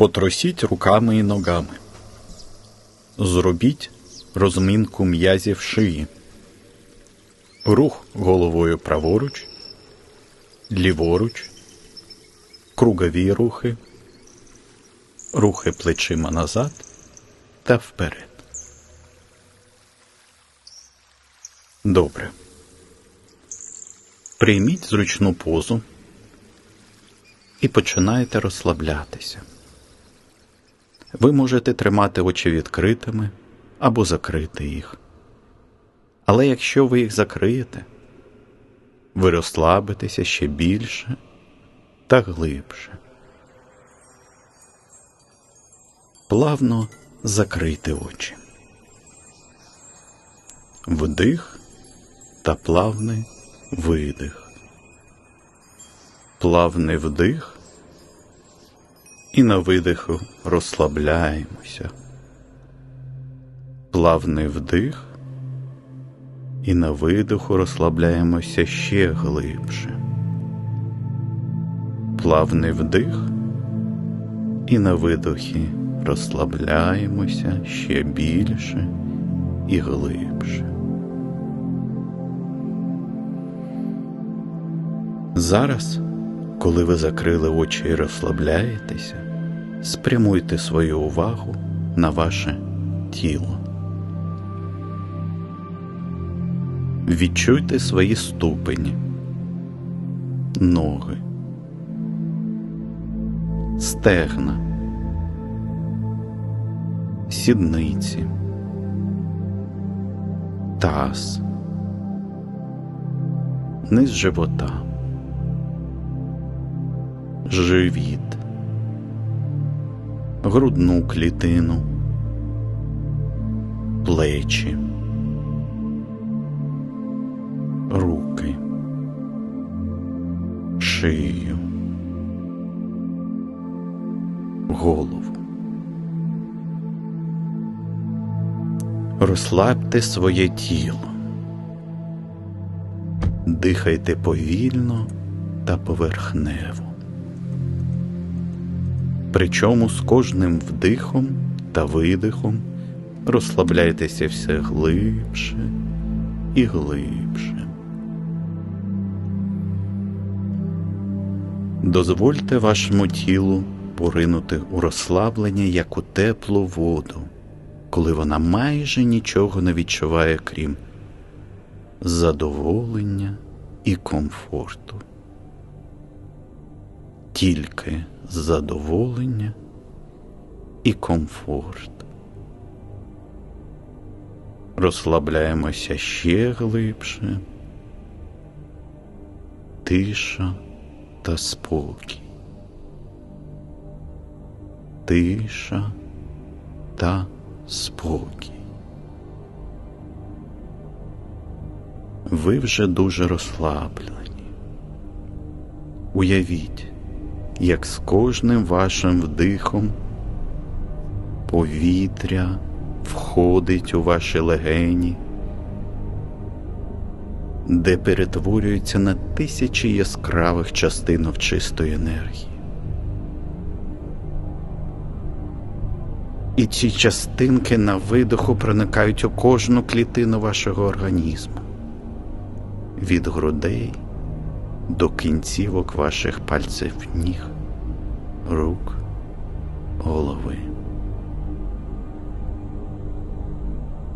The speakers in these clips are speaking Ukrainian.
Потросіть руками і ногами. Зробіть розминку м'язів шиї. Рух головою праворуч, ліворуч, кругові рухи, рухи плечима назад та вперед. Добре. Прийміть зручну позу і починайте розслаблятися. Ви можете тримати очі відкритими або закрити їх. Але якщо ви їх закриєте, ви розслабитеся ще більше та глибше. Плавно закрийте очі. Вдих та плавний видих. Плавний вдих і на видиху розслабляємося. Плавний вдих, і на видиху розслабляємося ще глибше. Плавний вдих, і на видохі розслабляємося ще більше і глибше. Зараз коли ви закрили очі і розслабляєтеся, спрямуйте свою увагу на ваше тіло. Відчуйте свої ступені, ноги, стегна, сідниці, таз, низ живота живіт, грудну клітину, плечі, руки, шию, голову. Розслабте своє тіло, дихайте повільно та поверхнево причому з кожним вдихом та видихом розслабляйтеся все глибше і глибше. Дозвольте вашому тілу поринути у розслаблення як у теплу воду, коли вона майже нічого не відчуває, крім задоволення і комфорту. Тільки задоволення і комфорт. Розслабляємося ще глибше, тиша та спокій, тиша та спокій. Ви вже дуже розслаблені. Уявіть, як з кожним вашим вдихом повітря входить у ваші легені, де перетворюється на тисячі яскравих частинок чистої енергії. І ці частинки на видоху проникають у кожну клітину вашого організму від грудей до кінцівок ваших пальців ніг, рук, голови.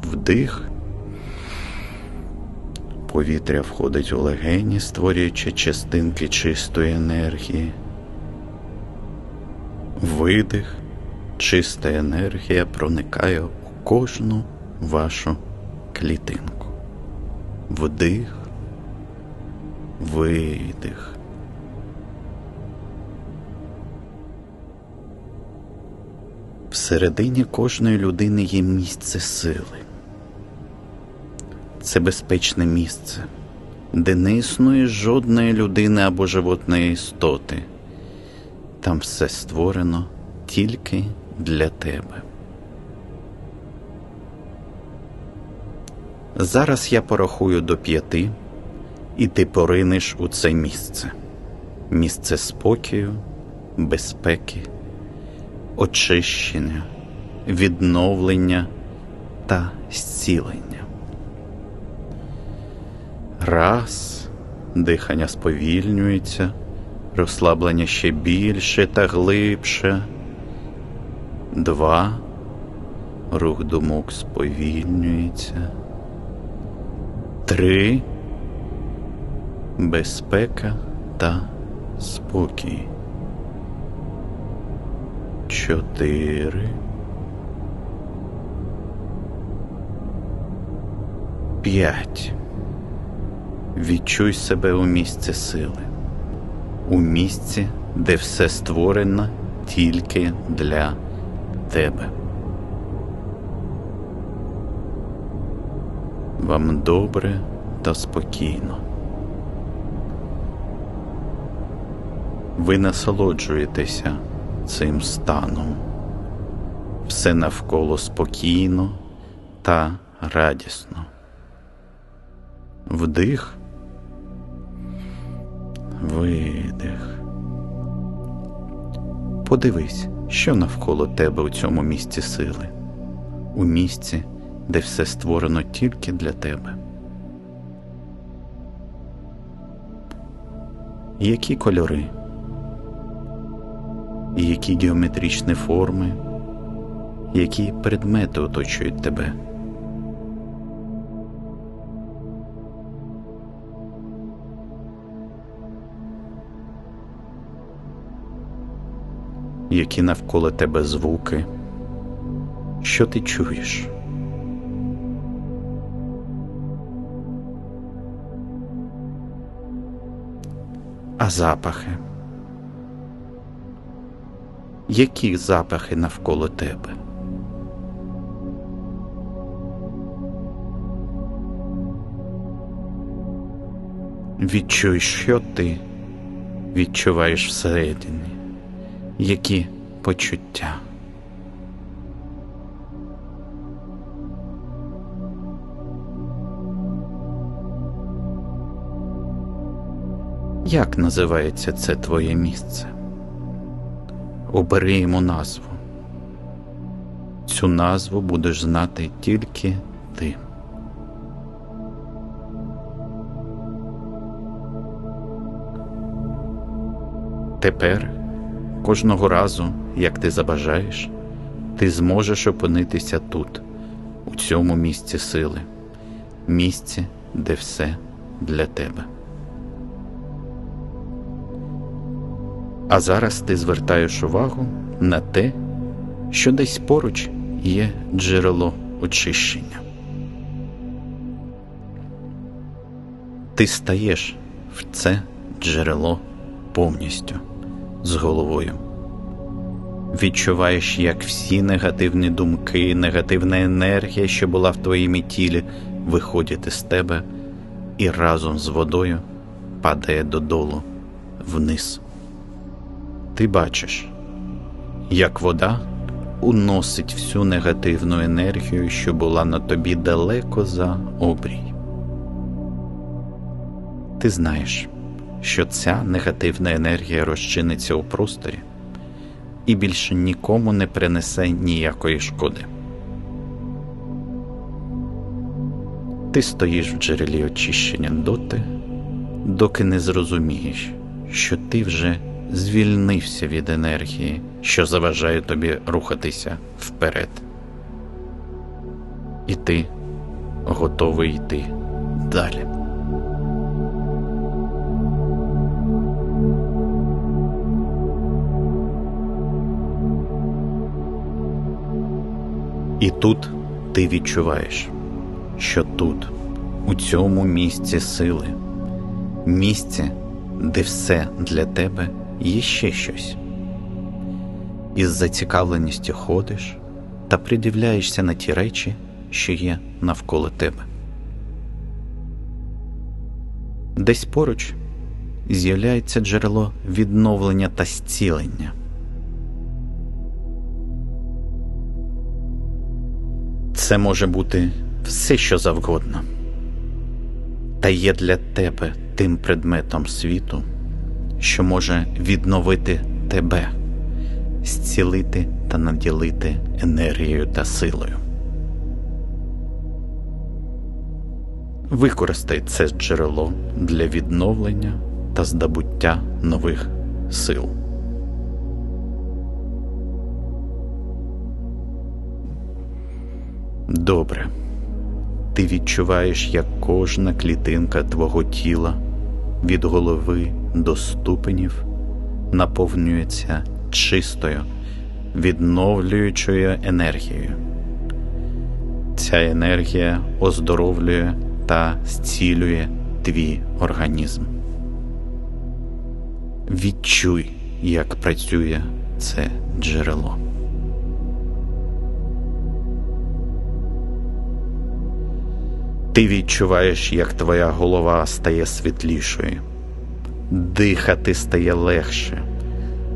Вдих, повітря входить у легені, створюючи частинки чистої енергії. Видих, чиста енергія проникає у кожну вашу клітинку. Вдих, видих. Всередині кожної людини є місце сили. Це безпечне місце, де не існує жодної людини або животної істоти. Там все створено тільки для тебе. Зараз я порахую до п'яти і ти поринеш у це місце, місце спокою, безпеки, очищення, відновлення та зцілення. Раз, дихання сповільнюється, розслаблення ще більше та глибше. Два. Рух думок сповільнюється. Три. Безпека та спокій. Чотири. П'ять. Відчуй себе у місці сили, у місці, де все створено тільки для тебе. Вам добре та спокійно. Ви насолоджуєтеся цим станом. Все навколо спокійно та радісно. Вдих, видих. Подивись, що навколо тебе у цьому місці сили, у місці, де все створено тільки для тебе. Які кольори, які геометричні форми, які предмети оточують тебе. Які навколо тебе звуки, що ти чуєш? А запахи? Які запахи навколо тебе? Відчуй, що ти відчуваєш всередині, які почуття. Як називається це твоє місце? Обери йому назву. Цю назву будеш знати тільки ти. Тепер, кожного разу, як ти забажаєш, ти зможеш опинитися тут, у цьому місці сили, місці, де все для тебе. А зараз ти звертаєш увагу на те, що десь поруч є джерело очищення. Ти стаєш в це джерело повністю з головою. Відчуваєш, як всі негативні думки, негативна енергія, що була в твоєму тілі, виходять із тебе і разом з водою падає додолу вниз. Ти бачиш, як вода уносить всю негативну енергію, що була на тобі далеко за обрій. Ти знаєш, що ця негативна енергія розчиниться у просторі і більше нікому не принесе ніякої шкоди. Ти стоїш в джерелі очищення доти, доки не зрозумієш, що ти вже звільнився від енергії, що заважає тобі рухатися вперед. І ти готовий йти далі. І тут ти відчуваєш, що тут, у цьому місці сили, місці, де все для тебе є ще щось. Із зацікавленістю ходиш та придивляєшся на ті речі, що є навколо тебе. Десь поруч з'являється джерело відновлення та зцілення. Це може бути все, що завгодно, та є для тебе тим предметом світу, що може відновити тебе, зцілити та наділити енергією та силою. Використай це джерело для відновлення та здобуття нових сил. Добре. Ти відчуваєш, як кожна клітинка твого тіла від голови до ступенів наповнюється чистою, відновлюючою енергією. Ця енергія оздоровлює та зцілює твій організм. Відчуй, як працює це джерело. Ти відчуваєш, як твоя голова стає світлішою, дихати стає легше,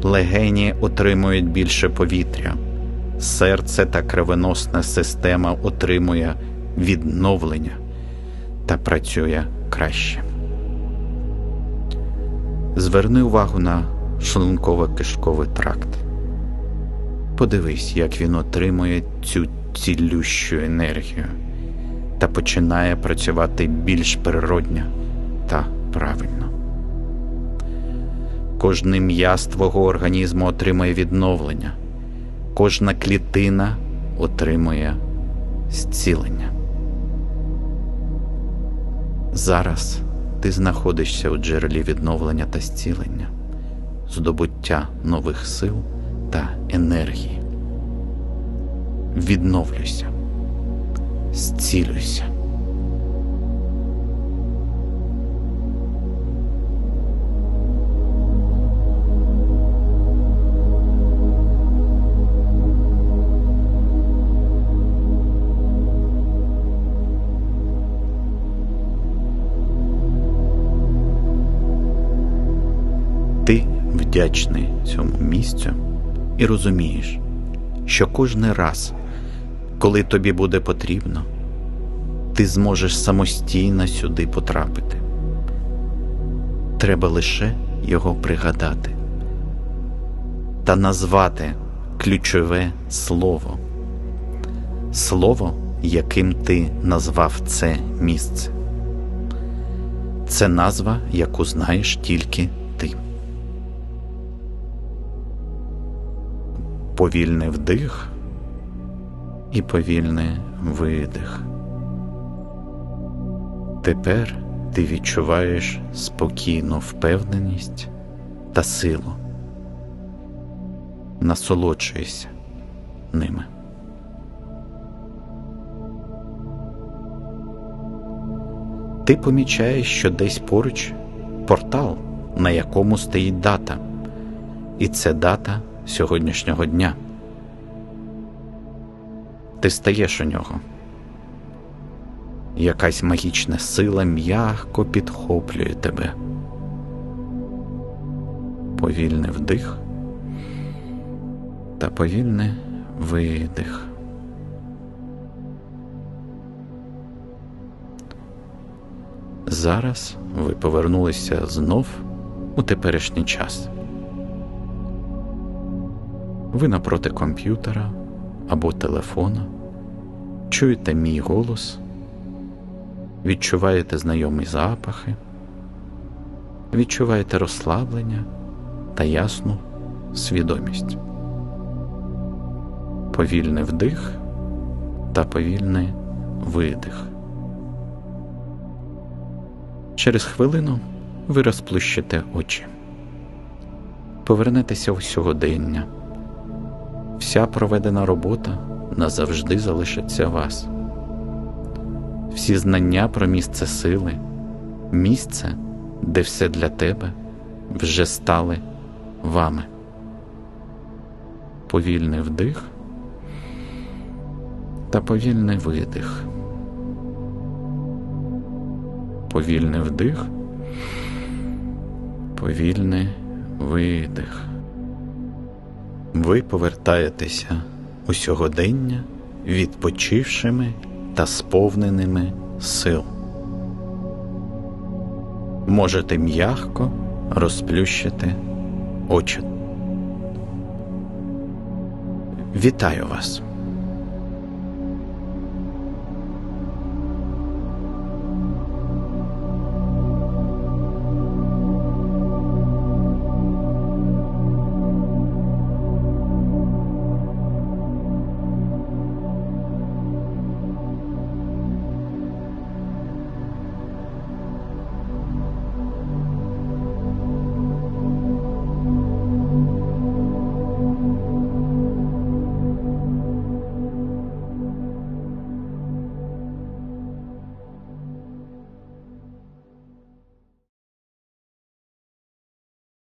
легені отримують більше повітря, серце та кровоносна система отримує відновлення та працює краще. Зверни увагу на шлунково-кишковий тракт. Подивись, як він отримує цю цілющу енергію та починає працювати більш природньо та правильно. Кожний м'яз твого організму отримує відновлення, кожна клітина отримує зцілення. Зараз ти знаходишся у джерелі відновлення та зцілення, здобуття нових сил та енергії. Відновлюйся зцілюйся. Вдячний цьому місцю і розумієш, що кожен раз, коли тобі буде потрібно, ти зможеш самостійно сюди потрапити. Треба лише його пригадати та назвати ключове слово, слово, яким ти назвав це місце. Це назва, яку знаєш тільки Повільний вдих і повільний видих. Тепер ти відчуваєш спокійну впевненість та силу. Насолоджуйся ними. Ти помічаєш, що десь поруч портал, на якому стоїть дата, і це дата сьогоднішнього дня. Ти стаєш у нього. Якась магічна сила м'яко підхоплює тебе. Повільний вдих та повільний видих. Зараз ви повернулися знов у теперішній час. Ви напроти комп'ютера або телефона, чуєте мій голос, відчуваєте знайомі запахи, відчуваєте розслаблення та ясну свідомість. Повільний вдих та повільний видих. Через хвилину ви розплющите очі, повернетеся у сьогодення. Вся проведена робота назавжди залишиться вас. Всі знання про місце сили, місце, де все для тебе вже стали вами. Повільний вдих та повільний видих. Повільний вдих, повільний видих. Ви повертаєтеся у сьогодення відпочившими та сповненими сил. Можете м'ягко розплющити очі. Вітаю вас!